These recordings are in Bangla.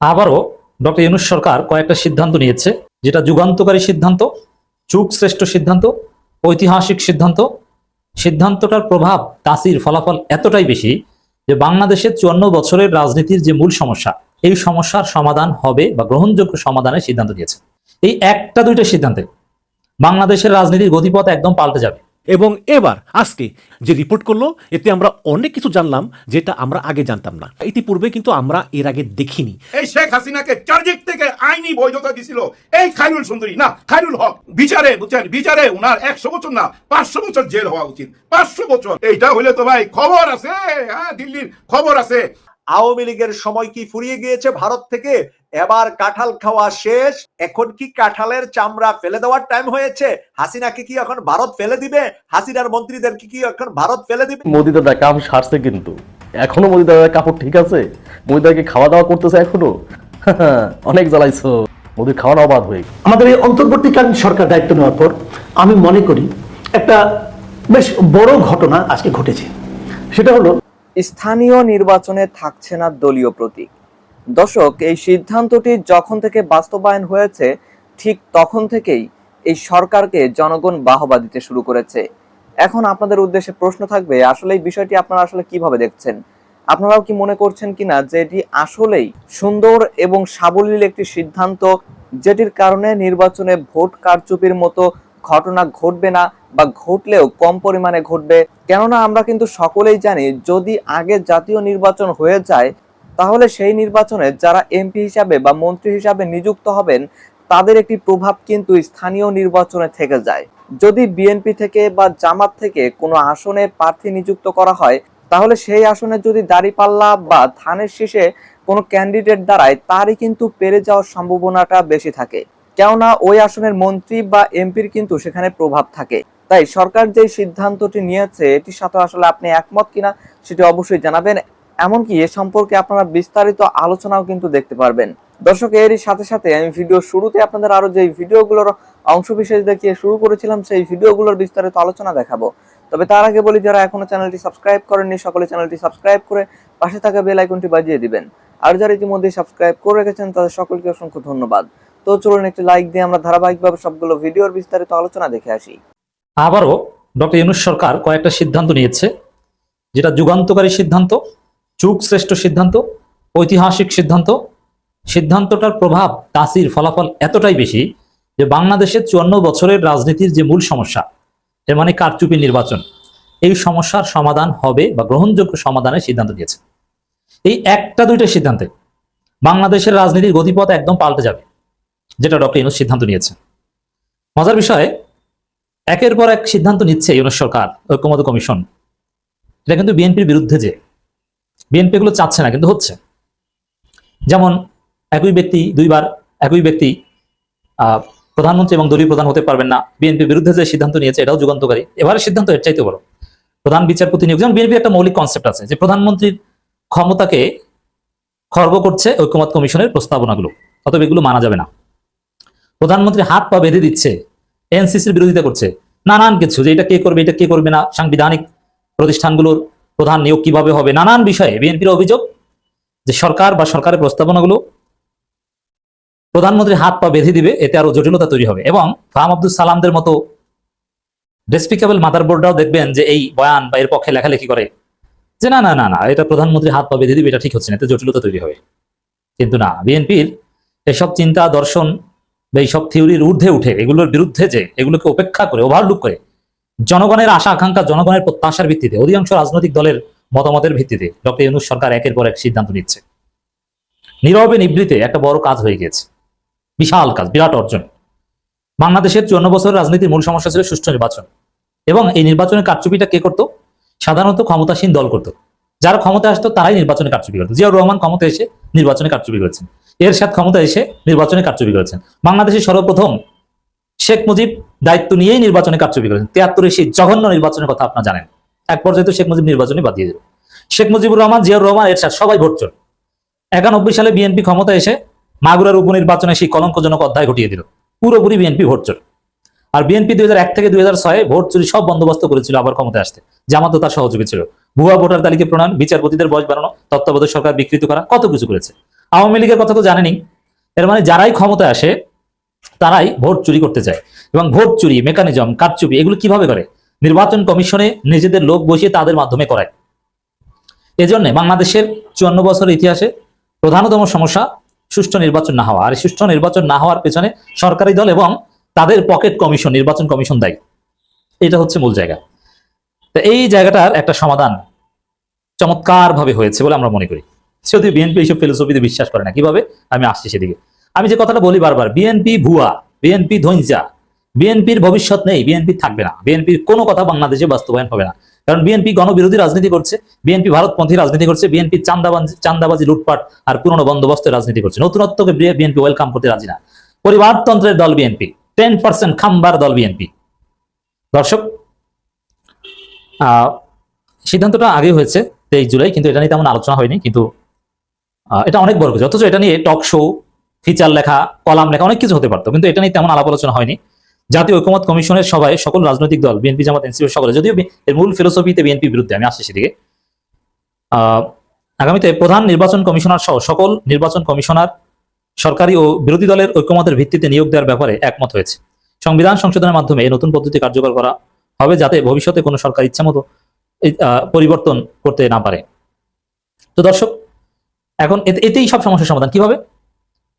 আবারও ডক্টর ইউনুস সরকার কয়েকটা সিদ্ধান্ত নিয়েছে, যেটা যুগান্তকারী সিদ্ধান্ত, যুগ শ্রেষ্ঠ সিদ্ধান্ত, ঐতিহাসিক সিদ্ধান্ত। সিদ্ধান্তটার প্রভাব তাসির ফলাফল এতটাই বেশি যে বাংলাদেশের চুয়ান্ন বছরের রাজনীতির যে মূল সমস্যা, এই সমস্যার সমাধান হবে বা গ্রহণযোগ্য সমাধানের সিদ্ধান্ত নিয়েছে। এই একটা দুইটা সিদ্ধান্তে বাংলাদেশের রাজনীতির গতিপথ একদম পাল্টে যাবে। এবং এবার আজকে যে রিপোর্ট করল, এতে আমরা অনেক কিছু জানলাম যেটা আমরা আগে জানতাম না। ইতিপূর্বে কিন্তু আমরা এর আগে দেখিনি। এই শেখ হাসিনাকে চারদিক থেকে আইনি বৈধতা দিছিল। এই খাইরুল সুন্দরী, না খাইরুল হক, বিচারে, বুঝছেন, বিচারে উনার একশো বছর না, পাঁচশো বছর জেল হওয়া উচিত, পাঁচশো বছর। এইটা হইলে তো ভাই খবর আছে হ্যাঁ দিল্লির খবর আছে। আওয়ামী লীগের সময় কি ফুরিয়ে গিয়েছে ভারত থেকে? এবার কাঁঠাল খাওয়া শেষ। এখন কি কাঁঠালের চামড়া ফেলে দেওয়ার টাইম হয়েছে? হাসিনাকে কি এখন ভারত ফেলে দিবে? হাসিনার মন্ত্রীদের কি এখন ভারত ফেলে দিবে? মোদি দাদা কাম সারছে কিন্তু। এখনও মোদি দাদার কাপড় ঠিক আছে? মোদি দাদাকে খাওয়া দাওয়া করতেছে এখনও? অনেক জ্বালাইছো। মোদির খাওয়া দাওয়া বাদ হয়ে আমাদের এই অন্তর্বর্তীকালীন সরকার দায়িত্ব নেওয়ার পর আমি মনে করি একটা বেশ বড় ঘটনা আজকে ঘটেছে। সেটা হলো স্থানীয় নির্বাচনে থাকছে না দলীয় প্রতীক। দর্শক, এই সিদ্ধান্তটি যখন থেকে বাস্তবায়ন হয়েছে, ঠিক তখন থেকেই এই সরকারকে জনগণ বাহবা দিতে শুরু করেছে। এখন আপনাদের উদ্দেশ্যে প্রশ্ন থাকবে, আসলে এই বিষয়টি আপনারা আসলে কীভাবে দেখছেন? আপনারাও কি মনে করছেন কিনা যে এটি আসলেই সুন্দর এবং সাবলীল একটি সিদ্ধান্ত, যেটির কারণে নির্বাচনে ভোট কারচুপির মতো ঘটনা ঘটবে না বা ঘটলেও কম পরিমাণে ঘটবে। কেননা আমরা কিন্তু সকলেই জানি, যদি আগে জাতীয় নির্বাচন হয়ে যায়, তাহলে সেই নির্বাচনে যারা এমপি হিসাবে বা মন্ত্রী হিসাবে নিযুক্ত হবেন, তাদের একটি প্রভাব কিন্তু স্থানীয় নির্বাচনে থেকে যায়। যদি বিএনপি থেকে বা জামাত থেকে কোনো আসনে প্রার্থী নিযুক্ত করা হয়, তাহলে সেই আসনে যদি দাঁড়িপাল্লা বা ধানের শীষে কোনো ক্যান্ডিডেট দাঁড়ায়, তারই কিন্তু পেরে যাওয়ার সম্ভাবনাটা বেশি থাকে। কেননা ওই আসনের মন্ত্রী বা এমপির কিন্তু সেখানে প্রভাব থাকে। তাই সরকার যে সিদ্ধান্তটি নিয়েছে এটির সাথে আসলে আপনি একমত কিনা সেটি অবশ্যই জানাবেন। এমনকি এ সম্পর্কে আপনারা বিস্তারিত আলোচনাও কিন্তু দেখতে পারবেন। দর্শক, এরই সাথে সাথে আমি ভিডিও শুরুতে আপনাদের আরও যে ভিডিওগুলোর অংশ বিশেষ দেখিয়ে শুরু করেছিলাম, সেই ভিডিওগুলোর বিস্তারিত আলোচনা দেখাবো। তবে তার আগে বলি, যারা এখনও চ্যানেলটি সাবস্ক্রাইব করেননি, সকলে চ্যানেলটি সাবস্ক্রাইব করে পাশে থাকা বেল আইকনটি বাজিয়ে দিবেন। আর যারা ইতিমধ্যে সাবস্ক্রাইব করে রেখেছেন, তাদের সকলকে অসংখ্য ধন্যবাদ। তো চলুন একটি লাইক দিয়ে আমরা ধারাবাহিকভাবে সবগুলো ভিডিওর বিস্তারিত আলোচনা দেখে আসি। আবারও ডক্টর ইউনুস সরকার কয়েকটা সিদ্ধান্ত নিয়েছে, যেটা যুগান্তকারী সিদ্ধান্ত, যুগ শ্রেষ্ঠ সিদ্ধান্ত, ঐতিহাসিক সিদ্ধান্ত। সিদ্ধান্তটার প্রভাব তাসির ফলাফল এতটাই বেশি যে বাংলাদেশের চুয়ান্ন বছরের রাজনীতির যে মূল সমস্যা, এর মানে কারচুপি নির্বাচন, এই সমস্যার সমাধান হবে বা গ্রহণযোগ্য সমাধানের সিদ্ধান্ত দিয়েছে। এই একটা দুইটা সিদ্ধান্তে বাংলাদেশের রাজনীতির গতিপথ একদম পাল্টে যাবে। যেটা ডক্টর ইউনুস সিদ্ধান্ত নিয়েছে মজার বিষয়ে, একের পর এক সিদ্ধান্ত নিচ্ছে ইউনুস সরকার, ঐক্যমত কমিশন। এটা কিন্তু বিএনপির বিরুদ্ধে যে, বিএনপি এগুলো চাচ্ছে না, কিন্তু হচ্ছে। যেমন একই ব্যক্তি দুইবার একই ব্যক্তি প্রধানমন্ত্রী এবং দলীয় প্রধান হতে পারবেন না, বিএনপির বিরুদ্ধে যে সিদ্ধান্ত নিয়েছে এটাও যুগান্তকারী। এবারের সিদ্ধান্ত এর চাইতে বড়। প্রধান বিচারপতি নিয়োগ, যেমন বিএনপি একটা মৌলিক কনসেপ্ট আছে যে প্রধানমন্ত্রীর ক্ষমতাকে খর্ব করছে ঐক্যমত কমিশনের প্রস্তাবনাগুলো, অতএব এগুলো মানা যাবে না। প্রধানমন্ত্রী হাত পা বেঁধে দিচ্ছে, এনসিসির বিরোধিতা করছে। নানান কিছু যে এটা কে করবে, এটা কে করবে না, সাংবিধানিক প্রতিষ্ঠানগুলোর প্রধান নিয়োগ কীভাবে হবে, নানান বিষয়ে বিএনপির অভিযোগ যে সরকার বা সরকারের প্রস্তাবনাগুলো প্রধানমন্ত্রী হাত পা বেঁধে দিবে, এতে আরও জটিলতা তৈরি হবে। এবং ফাহাম আব্দুল সালামদের মতো ডেসপিকেবল মাদারবোর্ডরাও দেখবেন যে এই বয়ান বা এর পক্ষে লেখালেখি করে। যে না না না না, এটা প্রধানমন্ত্রী হাত পা বেঁধে দিবে, এটা ঠিক হচ্ছে না, এতে জটিলতা তৈরি হবে। কিন্তু না, বিএনপির এসব চিন্তা, দর্শন বা এইসব থিওরির ঊর্ধ্বে উঠে, এগুলোর বিরুদ্ধে যে, এগুলোকে উপেক্ষা করে ওভারলুক করে, জনগণের আশা, আকাঙ্ক্ষা, জনগণের প্রত্যাশার ভিত্তিতে, অধিকাংশ রাজনৈতিক দলের মতামতের ভিত্তিতে, ডক্টর ইউনুস সরকার একের পর এক সিদ্ধান্ত নিচ্ছে। নীরবে নিবৃতে একটা বড় কাজ হয়ে গেছে বিশাল কাজ, বিরাট অর্জন। বাংলাদেশের চুয়ান্ন বছর রাজনীতির মূল সমস্যা ছিল সুষ্ঠু নির্বাচন। এবং এই নির্বাচনের কারচুপিটা কে করতো? সাধারণত ক্ষমতাসীন দল করতো। যারা ক্ষমতা আসতো, তারাই নির্বাচনে কারচুপি করতো। জিয়াউর রহমান ক্ষমতা এসে নির্বাচনে কারচুপি করেছেন। এরশাদ ক্ষমতা এসে নির্বাচনে কারচুপি করেছেন। বাংলাদেশের সর্বপ্রথম শেখ মুজিব দায়িত্ব নিয়েই নির্বাচনে কারচুপি করেছেন। তিয়াত্তরের সেই জঘন্য নির্বাচনের কথা আপনার জানেন। এক পর্যায়ে তো শেখ মুজিব নির্বাচনে বাদ দিয়ে দিল। শেখ মুজিবুর রহমান, জিয়াউর রহমান এর সাথে সবাই ভোট চোর একানব্বই সালে বিএনপি ক্ষমতা এসে মাগুরার উপনির্বাচনে সেই কলঙ্কজনক অধ্যায় ঘটিয়ে দিল। পুরোপুরি বিএনপি ভোট চোর আর বিএনপি দুই থেকে দুই ভোট চুরি সব বন্দোবস্ত করেছিল আবার ক্ষমতায় আসতে। জামাতও তার সহযোগী ছিল। ভুয়া ভোটার তালিকা প্রণয়ন, বিচারপতিদের বয়স বাড়ানো, তত্ত্বাবধায়ক সরকার বিকৃত করা, কত কিছু করেছে। আওয়ামী লীগের কথা তো জানেনি এর মানে যারাই ক্ষমতায় আসে, তারাই ভোট চুরি করতে চায়। এবং ভোট চুরি মেকানিজম কারচুপি, এগুলো কীভাবে করে? নির্বাচন কমিশনে নিজেদের লোক বসিয়ে তাদের মাধ্যমে করায়। এজন্য বাংলাদেশের চুয়ান্ন বছরের ইতিহাসে প্রধানতম সমস্যা সুষ্ঠু নির্বাচন না হওয়া। আর সুষ্ঠু নির্বাচন না হওয়ার পেছনে সরকারি দল এবং তাদের পকেট কমিশন নির্বাচন কমিশন দায়ী। এটা হচ্ছে মূল জায়গা। তো এই জায়গাটার একটা সমাধান চমৎকার ভাবে হয়েছে বলে আমরা মনে করি। যদিও বিএনপি এইসব ফিলোসফিতে বিশ্বাস করে না। কীভাবে? আমি আসছি সেদিকে। আমি যে কথাটা বলি বারবার বিএনপি ভুয়া বিএনপি ধৈর্যা বিএনপির ভবিষ্যৎ নেই বিএনপি থাকবে না। বিএনপির কোনো কথা বাংলাদেশে বাস্তবায়ন হবে না। কারণ বিএনপি গণবিরোধী রাজনীতি করছে বিএনপি ভারতপন্থী রাজনীতি করছে বিএনপি চান্দাবাজি চান্দাবাজি, লুটপাট আর পুরনো বন্দোবস্তের রাজনীতি করছে। নতুনত্বকে বিএনপি ওয়েলকাম করতে রাজি না। পরিবারতন্ত্রের দল বিএনপি টেন পার্সেন্ট খাম্বার দল বিএনপি। দর্শক সিদ্ধান্তটা আগে হয়েছে তেইশ জুলাই, কিন্তু এটা নিয়ে তেমন আলোচনা হয়নি, কিন্তু এটা অনেক বড় কিছু অথচ এটা নিয়ে টক শো, ফিচার লেখা, কলাম লেখা অনেক কিছু হতে পারতো, কিন্তু এটা নিয়ে তেমন আলাপ আলোচনা হয়নি। জাতীয় ঐক্যমত কমিশনের সবাই সকল রাজনৈতিক দল, বিএনপি জামাত, এনসিপি সকলে, যদিও এর মূল ফিলোসফিতে বিএনপি বিরুদ্ধে, আমি আসছি সেদিকে আগামীতে প্রধান নির্বাচন কমিশনার সহ সকল নির্বাচন কমিশনার সরকারি ও বিরোধী দলের ঐক্যমতের ভিত্তিতে নিয়োগ দেওয়ার ব্যাপারে একমত হয়েছে। সংবিধান সংশোধনের মাধ্যমে এই নতুন পদ্ধতি কার্যকর করা হবে যাতে ভবিষ্যতে কোনো সরকার ইচ্ছা মতো আহ, পরিবর্তন করতে না পারে। তো দর্শক এখন এতেই সব সমস্যার সমাধান। কীভাবে?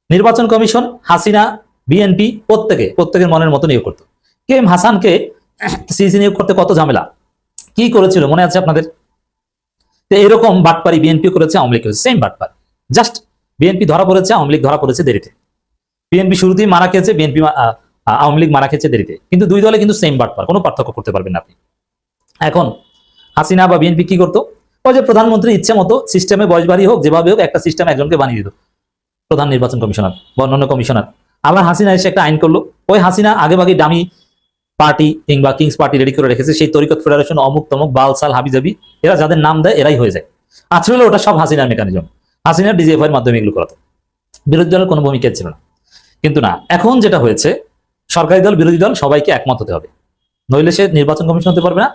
নির্বাচন কমিশন হাসিনা বিএনপি প্রত্যেকে প্রত্যেকের মনের মতো নিয়োগ করতো। কে এম হাসানকে সিসি নিয়োগ করতে কত ঝামেলা? কি করেছিল? মনে আছে আপনাদের? এরকম বাটপারি বিএনপি করেছে আওয়ামী লীগ সেম বাটপার। জাস্ট বিএনপি ধরা পড়েছে, আওয়ামী লীগ ধরা পড়েছে দেরিতে। বিএনপি শুরুতেই মারা খেয়েছে বিএনপি আওয়ামী লীগ মারা খেয়েছে দেরিতে। কিন্তু দুই দলে কিন্তু সেম বাটপার, কোনো পার্থক্য করতে পারবেন আপনি। এখন, হাসিনা বা বিএনপি কি করতো? ওই যে প্রধানমন্ত্রী ইচ্ছে মতো সিস্টেমে বয়স বাড়ি হোক, যেভাবে হোক, একটা সিস্টেম একজনকে বানিয়ে দিত। প্রধান নির্বাচন কমিশনার বা অন্যান্য কমিশনার। আবার হাসিনা এসে একটা আইন করল। ওই হাসিনা আগে ভাগে ডামি পার্টি কিংবা কিংস পার্টি রেডি করে রেখেছে। সেই তরিকত ফেডারেশন অমুক তমুক বালসাল, হাবিজাবি, এরা যাদের নাম দেয়, এরাই হয়ে যায়। আসলে ওটা সব হাসিনার মেকানিজম হাসিনার ডিজিএফআই এর মাধ্যমে এগুলো করাতো। বিরোধী দলের কোনো ভূমিকা ছিল না। কিন্তু না, এখন যেটা হয়েছে, সরকারি দল, বিরোধী দল সবাইকে একমত হতে হবে। নইলে সে নির্বাচন কমিশন হতে পারবে না,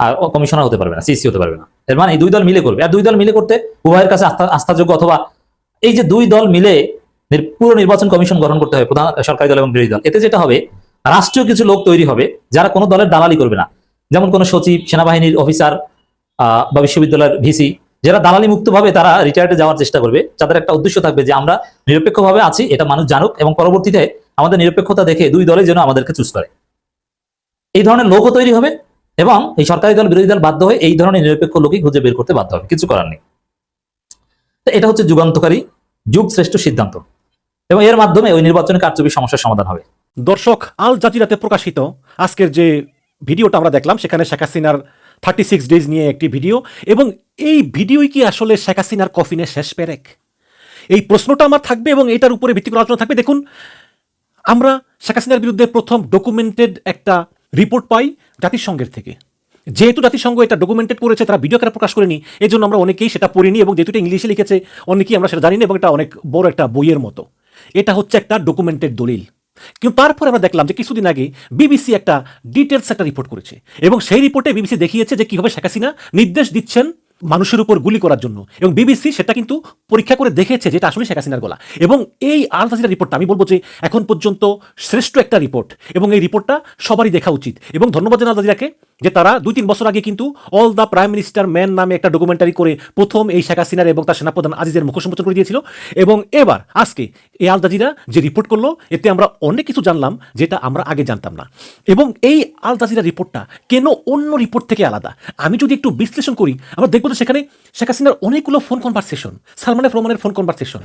আর কমিশনার হতে পারবে না সিসি হতে পারবে না। এর মানে এই দুই দল মিলে করবে। আর দুই দল মিলে করতে উভয়ের কাছে আস্থা, আস্থাযোগ্য অথবা এই যে দুই দল মিলে পুরো নির্বাচন কমিশন গঠন করতে হবে, প্রধান, সরকারি দল এবং বিরোধী দল। এতে যেটা হবে, রাষ্ট্রীয় কিছু লোক তৈরি হবে যারা কোনো দলের দালালি করবে না। যেমন কোনো সচিব, সেনাবাহিনীর অফিসার বা বিশ্ববিদ্যালয়ের ভিসি যারা দালালি মুক্তভাবে তারা রিটায়ার্ডে যাওয়ার চেষ্টা করবে যাদের একটা উদ্দেশ্য থাকবে যে আমরা নিরপেক্ষভাবে আছি, এটা মানুষ জানুক এবং পরবর্তীতে আমাদের নিরপেক্ষতা দেখে দুই দলে যেন আমাদেরকে চুজ করে। এই ধরনের লোকও তৈরি হবে এবং এই সরকারি দল, বিরোধী দল বাধ্য হয়ে এই ধরনের নিরপেক্ষ লোকই খুঁজে বের করতে বাধ্য হবে, কিছু করার নেই। এটা হচ্ছে যুগান্তকারী যুগ শ্রেষ্ঠ সিদ্ধান্ত এবং এর মাধ্যমে ওই নির্বাচনে কারচুপি সমস্যার সমাধান হবে। দর্শক, আল জাজিরাতে প্রকাশিত আজকের যে ভিডিওটা আমরা দেখলাম, সেখানে শেখ হাসিনার থার্টি সিক্স ডেজ নিয়ে একটি ভিডিও। এবং এই ভিডিওই কি আসলে শেখ হাসিনার কফিনের শেষ পেরেক? এই প্রশ্নটা আমার থাকবে এবং এটার উপরে ভিত্তি করে আলোচনা থাকবে। দেখুন, আমরা শেখ হাসিনার বিরুদ্ধে প্রথম ডকুমেন্টেড একটা রিপোর্ট পাই জাতিসংঘের থেকে। যেহেতু জাতিসংঘ এটা ডকুমেন্টেড করেছে, তারা ভিডিও আকারে প্রকাশ করেনি? এই জন্য আমরা অনেকেই সেটা পড়িনি এবং যেহেতু এটা ইংলিশে লিখেছে, অনেকেই আমরা সেটা জানি না এবং এটা অনেক বড় একটা বইয়ের মতো। এটা হচ্ছে একটা ডকুমেন্টেড দলিল। কিন্তু তারপরে আমরা দেখলাম যে কিছুদিন আগে বিবিসি একটা ডিটেলস একটা রিপোর্ট করেছে এবং সেই রিপোর্টে বিবিসি দেখিয়েছে যে কীভাবে শেখ হাসিনা নির্দেশ দিচ্ছেন মানুষের উপর গুলি করার জন্য এবং বিবিসি সেটা কিন্তু পরীক্ষা করে দেখেছে যেটা আসলে শেখ হাসিনার গলা। এবং এই আল হাসিনা রিপোর্টটা আমি বলব যে এখন পর্যন্ত শ্রেষ্ঠ একটা রিপোর্ট এবং এই রিপোর্টটা সবারই দেখা উচিত। এবং ধন্যবাদ জাজিরাকে। যে তারা দুই তিন বছর আগে কিন্তু all the prime minister man নামে একটা ডকুমেন্টারি করে প্রথম এই শেখ হাসিনার এবং তার সেনাপ্রধান আজিজের মুখসমোচন করে দিয়েছিল। এবং এবার আজকে এই আল জাজিরা যে রিপোর্ট করল, এতে আমরা অনেক কিছু জানলাম যেটা আমরা আগে জানতাম না। এবং এই আল জাজিরা রিপোর্টটা কেন অন্য রিপোর্ট থেকে আলাদা? আমি যদি একটু বিশ্লেষণ করি, আমরা দেখব তো সেখানে শেখ হাসিনার অনেকগুলো ফোন কনভারসেশন সালমান এফ রহমানের ফোন কনভারসেশন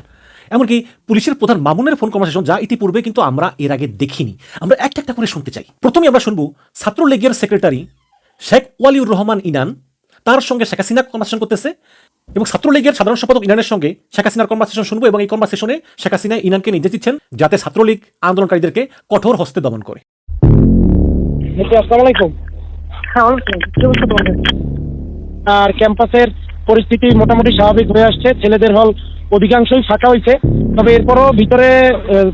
এমনকি পুলিশের প্রধান মামুনের ফোন কনভারসেশন যা ইতিপূর্বে কিন্তু আমরা এর আগে দেখিনি। আমরা একটা একটা করে শুনতে চাই। প্রথমে আমরা শুনব ছাত্রলীগের সেক্রেটারি শেখ ওয়ালিউর রহমান ইনান তার সঙ্গে শেখ হাসিনা কনভারসেশন করতেছে এবং ছাত্রলীগের সাধারণ সম্পাদক ইনানের সঙ্গে শেখ হাসিনার কনভারসেশন শুনব এবং এই কনভারসেশনে শেখ হাসিনা ইনানকে নির্দেশ দিচ্ছেন যাতে ছাত্রলীগ আন্দোলনকারীদেরকে কঠোর হস্তে দমন করে আর ক্যাম্পাসের পরিস্থিতি মোটামুটি স্বাভাবিক হয়ে আসছে। ছেলেদের হল অধিকাংশই ফাঁকা হয়েছে তবে এরপরও ভিতরে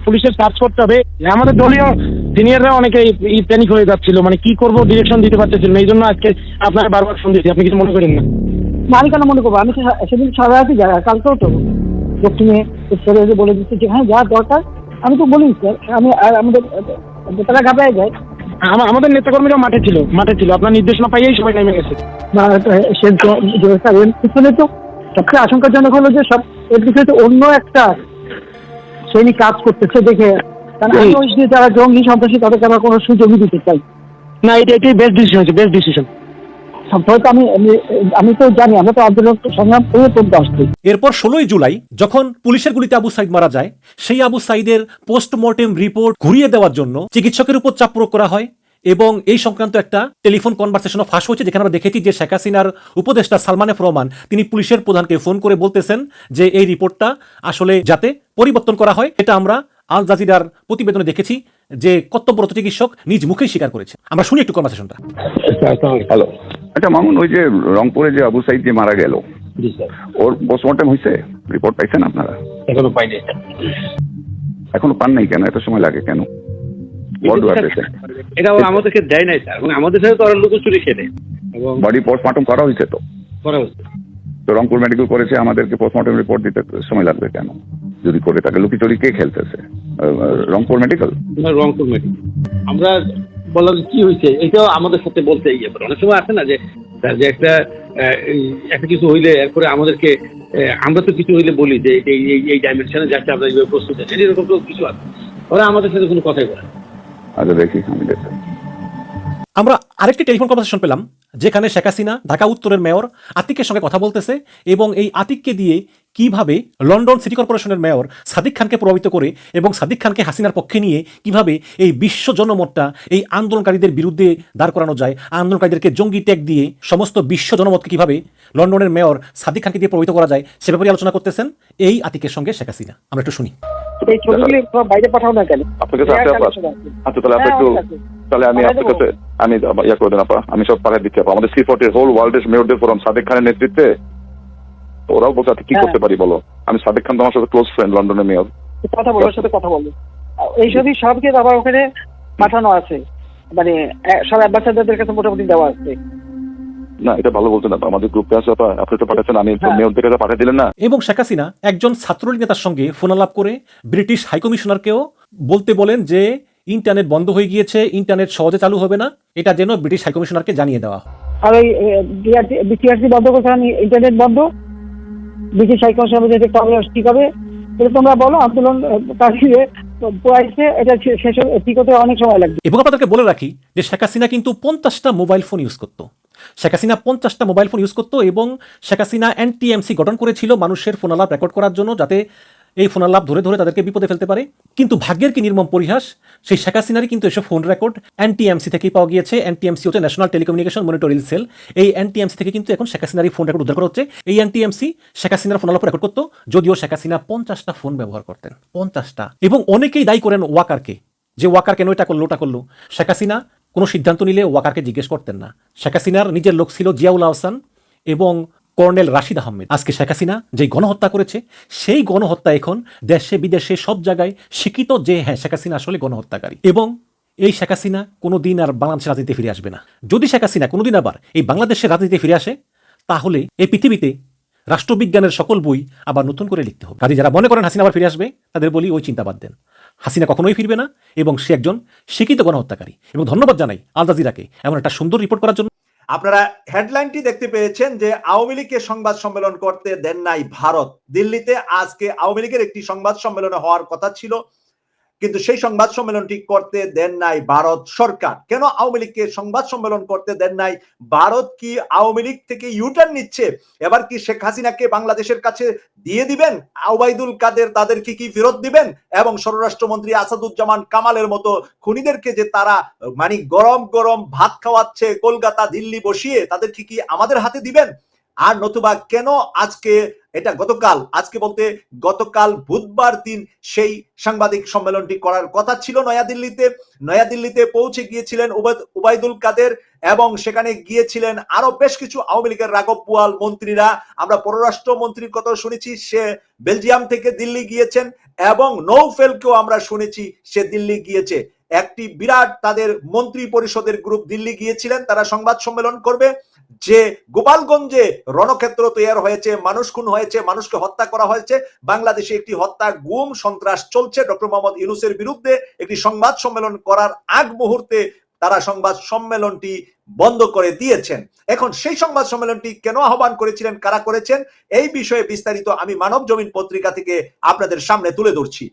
পুলিশের সার্চ করতে হবে। আমাদের দলীয় সিনিয়ররা অনেকে প্যানিক হয়ে যাচ্ছিল মানে কি করব ডিরেকশন দিতে পারতেছিল না এই জন্য আজকে আপনাকে বারবার ফোন দিয়েছি। আপনি কিছু মনে করেন না? আমি কেন মনে করব? আমি সেদিন সারা রাতই যাই কালকেও তো দক্ষিণে এসে বলে দিচ্ছি যে হ্যাঁ যা দরকার। আমি তো বলি স্যার আমি আর আমাদের তারা ঘাবড়ায় যায়। আমা- আমাদের নেতাকর্মীরা মাঠে ছিল মাঠে ছিল। আপনার নির্দেশনা পাইয়েই সবাই নেমে গেছে। না সে যে পিছনে তো সবচেয়ে আশঙ্কাজনক হলো যে সব এর পিছনে তো অন্য একটা শ্রেণি কাজ করতেছে দেখে কারণ আমি ওই যে যারা জঙ্গি সন্ত্রাসী তাদেরকে আমরা কোনো সুযোগই দিতে চাই। না এটা এটাই বেস্ট ডিসিশন হচ্ছে বেস্ট ডিসিশন হয়তো আমি আমি- আমি তো জানি আমরা তো আন্দোলন সংগ্রাম করে পর্যন্ত আসছি। এরপর ষোলোই জুলাই যখন পুলিশের গুলিতে আবু সাইদ মারা যায় সেই আবু সাইদের পোস্টমর্টেম রিপোর্ট ঘুরিয়ে দেওয়ার জন্য চিকিৎসকের উপর চাপ প্রয়োগ করা হয় এবং এই সংক্রান্ত একটা টেলিফোন কনভারসেশনও ফাঁস হয়েছে যেখানে আমরা দেখেছি যে শেখ হাসিনার উপদেষ্টা সালমান এফ রহমান তিনি পুলিশের প্রধানকে ফোন করে বলতেছেন যে এই রিপোর্টটা আসলে যাতে পরিবর্তন করা হয় এটা আমরা আল জাজিরার প্রতিবেদনে দেখেছি যে কর্তব্যরত চিকিৎসক নিজ মুখেই স্বীকার করেছে। আমরা শুনি একটু কনভারসেশনটা হ্যালো। আচ্ছা মামুন ওই যে রংপুরে যে আবু সাইদ যে মারা গেল ওর পোস্টমর্টম হয়েছে? রিপোর্ট পাইছেন আপনারা? এখনও পাইনি এখনও পান নাই কেন? এত সময় লাগে কেন? বডি এটা আমাদেরকে দেয় নাই স্যার। এবং আমাদের সাথে তো ওরা লুকোচুরি খেলে। এবং বডি পোস্টমর্টম করা হয়েছে তো? করা হচ্ছে তো রংপুর মেডিকেল করেছে আমাদেরকে পোস্টমর্টম রিপোর্ট দিতে সময় লাগবে কেন? যদি করে থাকে লুকিচুরি কে খেলতেছে? রংপুর মেডিকেল রংপুর মেডিকেল আমরা বললাম কি হয়েছে? এটাও আমাদের সাথে বলতে ইয়ে করে। অনেক সময় আছে না যে স্যার যে একটা একটা কিছু হইলে এরপরে আমাদেরকে আমরা তো কিছু হইলে বলি যে এই এই- ডাইমেনশনে যাচ্ছে আমরা এইভাবে প্রস্তুত আছি। এরকম তো কিছু আছে। ওরা আমাদের সাথে কোনো কথাই বলে। আচ্ছা দেখি আমি দেখি আমরা আরেকটি টেলিফোন কনভারসেশন পেলাম যেখানে শেখ হাসিনা ঢাকা উত্তরের মেয়র আতিকের সঙ্গে কথা বলতেছে এবং এই আতিককে দিয়ে কীভাবে লন্ডন সিটি কর্পোরেশনের মেয়র সাদিক খানকে প্রভাবিত করে এবং সাদিক খানকে হাসিনার পক্ষে নিয়ে কীভাবে এই বিশ্ব জনমতটা এই আন্দোলনকারীদের বিরুদ্ধে দাঁড় করানো যায় আন্দোলনকারীদেরকে জঙ্গি ট্যাগ দিয়ে সমস্ত বিশ্ব জনমতকে কীভাবে লন্ডনের মেয়র সাদিক খানকে দিয়ে প্রভাবিত করা যায় সে ব্যাপারে আলোচনা করতেছেন এই আতিকের সঙ্গে শেখ হাসিনা। আমরা একটু শুনি। এই ছবিগুলি সব বাইরে পাঠাও না কেন? আপনার কাছে আছে আপা? আচ্ছা তাহলে আপনি হ্যাঁ, একটু তাহলে আমি পাঠাই আপনার দেবো। কাছে আমি ইয়া করে দেন আপা। আমি সব পাঠিয়ে দিচ্ছি আপা। আমাদের সি ফোর্টির হোল ওয়ার্ল্ডের মেয়রদের ফোরাম সাদেক খানের নেতৃত্বে ওরাও বলছে আচ্ছা, কি হ্যাঁ। করতে পারি বলো আমি সাদেক খান তো আমার সাথে ক্লোজ ফ্রেন্ড লন্ডনের মেয়র কথা বলো সাথে কথা বলো এই ছবি সবকে আবার ওখানে পাঠানো আছে মানে সব অ্যাম্বাসাডারদের কাছে মোটামুটি দেওয়া আছে না এটা ভালো বলছেন আপা আমাদের গ্রুপে আছে আপনি তো পাঠাচ্ছেন আমি হ্যাঁ। মেয়রদের কাছে পাঠিয়ে দিলেন না এবং শেখ হাসিনা একজন ছাত্রলীগ নেতার সঙ্গে ফোনালাপ করে ব্রিটিশ হাইকমিশনারকেও বলতে বলেন যে ইন্টারনেট বন্ধ হয়ে গিয়েছে ইন্টারনেট সহজে চালু হবে না এটা যেন ব্রিটিশ হাইকমিশনারকে জানিয়ে দেওয়া হয়। আর ওই বিটিআরসি বন্ধ করতে ইন্টারনেট বন্ধ ব্রিটিশ হাইকমিশন যে কংগ্রেস ঠিক হবে। এটা তোমরা বলো, আন্দোলন কাশিয়ে পয়সে এটা শেষ ঠিক হতে অনেক সময় লাগবে। এবং আপনাদেরকে বলে রাখি যে শেখ হাসিনা কিন্তু পঞ্চাশটা মোবাইল ফোন ইউজ করতো। শেখ হাসিনা পঞ্চাশটা মোবাইল ফোন ইউজ করতো এবং শেখ হাসিনা এনটিএমসি গঠন করেছিল মানুষের ফোনালাপ রেকর্ড করার জন্য যাতে এই ফোনালাপ ধরে ধরে তাদেরকে বিপদে ফেলতে পারে। কিন্তু ভাগ্যের কি নির্মম পরিহাস? সেই শেখ হাসিনারই কিন্তু এসব ফোন রেকর্ড এনটিএমসি থেকেই পাওয়া গিয়েছে। এনটিএমসি হচ্ছে ন্যাশনাল টেলিকমিউনিকেশন মনিটরিং সেল। এই এনটিএমসি থেকে কিন্তু এখন শেখ হাসিনার ফোন রেকর্ড উদ্ধার করা হচ্ছে। এই এনটিএমসি শেখ হাসিনার ফোনালাপ রেকর্ড করতো যদিও শেখ হাসিনা পঞ্চাশটা ফোন ব্যবহার করতেন। পঞ্চাশটা? এবং অনেকেই দায়ী করেন ওয়াকারকে যে ওয়াকার কেন এটা করল ওটা করল। শেখ হাসিনা কোনো সিদ্ধান্ত নিলে ওয়াকারকে জিজ্ঞেস করতেন না। শেখ হাসিনার নিজের লোক ছিল জিয়াউল আহসান এবং কর্নেল রাশিদ আহমেদ। আজকে শেখ হাসিনা যে গণহত্যা করেছে, সেই গণহত্যা এখন দেশে, বিদেশে, সব জায়গায় স্বীকৃত যে হ্যাঁ শেখ হাসিনা আসলে গণহত্যাকারী। এবং এই শেখ হাসিনা কোনোদিন আর বাংলাদেশের রাজনীতিতে ফিরে আসবে না। যদি শেখ হাসিনা কোনোদিন আবার এই বাংলাদেশের রাজনীতিতে ফিরে আসে, তাহলে এই পৃথিবীতে রাষ্ট্রবিজ্ঞানের সকল বই আবার নতুন করে লিখতে হবে। কাজে যারা মনে করেন হাসিনা আবার ফিরে আসবে, তাদের বলি ওই চিন্তা বাদ দেন। হাসিনা কখনোই ফিরবে না এবং সে একজন শিক্ষিত গণহত্যাকারী। এবং ধন্যবাদ জানাই আল জাজিরাকে এমন একটা সুন্দর রিপোর্ট করার জন্য। আপনারা হেডলাইনটি দেখতে পেয়েছেন যে আওয়ামী লীগকে সংবাদ সম্মেলন করতে দেন নাই ভারত। দিল্লিতে আজকে আওয়ামী লীগের একটি সংবাদ সম্মেলন হওয়ার কথা ছিল। কিন্তু সেই সংবাদ সম্মেলনটি করতে দেন নাই ভারত সরকার। কেন আওয়ামী লীগকে সংবাদ সম্মেলন করতে দেন নাই? ভারত কি আওয়ামী লীগ থেকে ইউটার্ন নিচ্ছে? এবার কি শেখ হাসিনাকে বাংলাদেশের কাছে দিয়ে দিবেন? আওবাইদুল কাদের তাদেরকে কি কি ফেরত দিবেন? এবং স্বরাষ্ট্রমন্ত্রী আসাদুজ্জামান কামালের মতো খুনিদেরকে যে তারা মানে গরম গরম ভাত খাওয়াচ্ছে, কলকাতা, দিল্লি বসিয়ে তাদেরকে কি আমাদের হাতে দিবেন? আর নতুবা কেন আজকে এটা গতকাল? আজকে বলতে গতকাল বুধবার দিন সেই সাংবাদিক সম্মেলনটি করার কথা ছিল নয়াদিল্লিতে। নয়াদিল্লিতে পৌঁছে গিয়েছিলেন উবাইদুল কাদের এবং সেখানে গিয়েছিলেন আরও বেশ কিছু আওয়ামী লীগের রাঘব পুয়াল মন্ত্রীরা। আমরা পররাষ্ট্র মন্ত্রীর কথা শুনেছি, সে বেলজিয়াম থেকে দিল্লি গিয়েছেন এবং নৌফেলকেও আমরা শুনেছি, সে দিল্লি গিয়েছে। একটি বিরাট তাদের মন্ত্রী পরিষদের গ্রুপ দিল্লি গিয়েছিলেন, তারা সংবাদ সম্মেলন করবে, যে গোপালগঞ্জে রণক্ষেত্র তৈরি হয়েছে, মানুষ খুন হয়েছে, মানুষকে হত্যা করা হয়েছে, বাংলাদেশে একটি হত্যা গুম সন্ত্রাস চলছে, ডক্টর মোহাম্মদ ইউনুসের বিরুদ্ধে একটি সংবাদ সম্মেলন করার আগ মুহূর্তে তারা সংবাদ সম্মেলনটি বন্ধ করে দিয়েছেন। এখন সেই সংবাদ সম্মেলনটি কেন আহ্বান করেছিলেন, কারা করেছেন, এই বিষয়ে বিস্তারিত আমি মানব জমিন পত্রিকা থেকে আপনাদের সামনে তুলে ধরছি।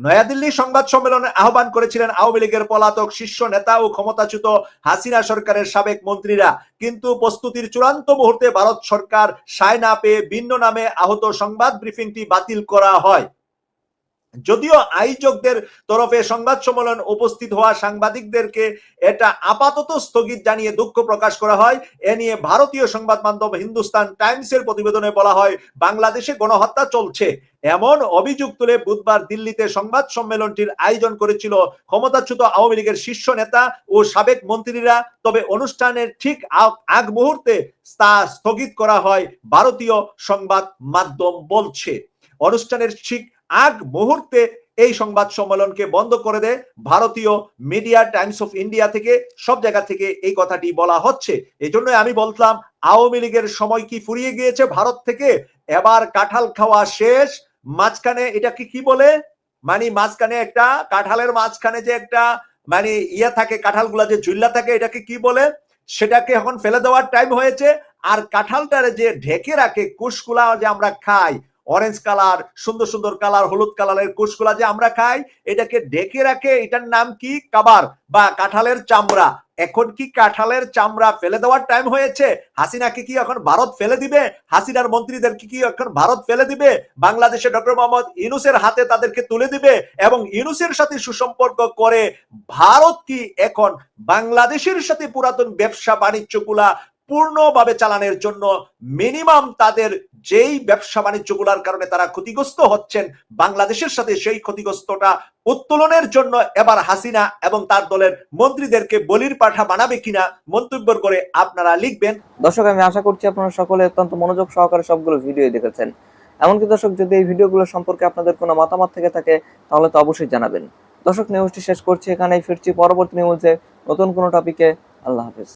নয়াদিল্লি সংবাদ সম্মেলনে আহ্বান করেছিলেন আওয়ামী লীগের পলাতক শীর্ষ নেতা ও ক্ষমতাচ্যুত হাসিনা সরকারের সাবেক মন্ত্রীরা। কিন্তু প্রস্তুতির চূড়ান্ত মুহূর্তে ভারত সরকার সায় না পেয়ে ভিন্ন নামে আহত সংবাদ ব্রিফিংটি বাতিল করা হয়। যদিও আয়োজকদের তরফে সংবাদ সম্মেলন উপস্থিত হওয়া সাংবাদিকদেরকে এটা আপাতত স্থগিত জানিয়ে দুঃখ প্রকাশ করা হয়। এ নিয়ে ভারতীয় সংবাদ মাধ্যম হিন্দুস্তান টাইমসের প্রতিবেদনে বলা হয়, বাংলাদেশে গণহত্যা চলছে। এমন অভিযোগ তুলে বুধবার দিল্লিতে সংবাদ সম্মেলনটির আয়োজন করেছিল ক্ষমতাচ্যুত আওয়ামী লীগের শীর্ষ নেতা ও সাবেক মন্ত্রীরা। তবে অনুষ্ঠানের ঠিক আগ- আগ মুহূর্তে তা স্থগিত করা হয়, ভারতীয় সংবাদ মাধ্যম বলছে। অনুষ্ঠানের ঠিক আগ মুহূর্তে এই সংবাদ সম্মেলনকে বন্ধ করে দেয় ভারতীয় মিডিয়া টাইমস অফ ইন্ডিয়া থেকে। সব জায়গা থেকে এই কথাটি বলা হচ্ছে। এই জন্য আমি বলতাম আওয়ামী লীগের সময় কি ফুরিয়ে গিয়েছে ভারত থেকে? এবার কাঁঠাল খাওয়া শেষ। মাঝখানে এটাকে কি বলে? মানে মাঝখানে একটা কাঁঠালের মাঝখানে যে একটা মানে ইয়ে থাকে, কাঁঠালগুলা যে ঝুল্লা থাকে, এটাকে কি বলে? সেটাকে এখন ফেলে দেওয়ার টাইম হয়েছে। আর কাঁঠালটারে যে ঢেকে রাখে কুশগুলা যে আমরা খাই অরেঞ্জ কালার সুন্দর সুন্দর কালার হলুদ কালারের কুশগুলা যে আমরা খাই, এটাকে ঢেকে রাখে, এটার নাম কি? কাবার বা কাঁঠালের চামড়া। এখন কি কাঁঠালের চামড়া ফেলে দেওয়ার টাইম হয়েছে? হাসিনাকে কি এখন ভারত ফেলে দিবে? হাসিনার মন্ত্রীদের কি এখন ভারত ফেলে দিবে? বাংলাদেশে ডক্টর মোহাম্মদ ইউনুসের হাতে তাদেরকে তুলে দিবে? এবং ইউনুসের সাথে সুসম্পর্ক করে ভারত কি এখন বাংলাদেশের সাথে পুরাতন ব্যবসা বাণিজ্যগুলা পূর্ণভাবে চালানোর জন্য মিনিমাম তাদের যেই ব্যবসা বাণিজ্যগুলার কারণে তারা ক্ষতিগ্রস্ত হচ্ছেন, বাংলাদেশের সাথে সেই ক্ষতিগ্রস্তটা উত্তোলনের জন্য এবার হাসিনা এবং তার দলের মন্ত্রীদেরকে বলির পাঠা বানাবে কিনা মন্তব্য করে আপনারা লিখবেন। দর্শক, আমি আশা করছি আপনারা সকলে অত্যন্ত মনোযোগ সহকারে সবগুলো ভিডিও দেখেছেন। এমনকি দর্শক, যদি এই ভিডিওগুলো সম্পর্কে আপনাদের কোনো মতামত থেকে থাকে, তাহলে তো অবশ্যই জানাবেন। দর্শক নিউজটি শেষ করছি এখানেই, ফিরছি পরবর্তী নিউজে নতুন কোনো টপিকে আল্লাহ হাফেজ।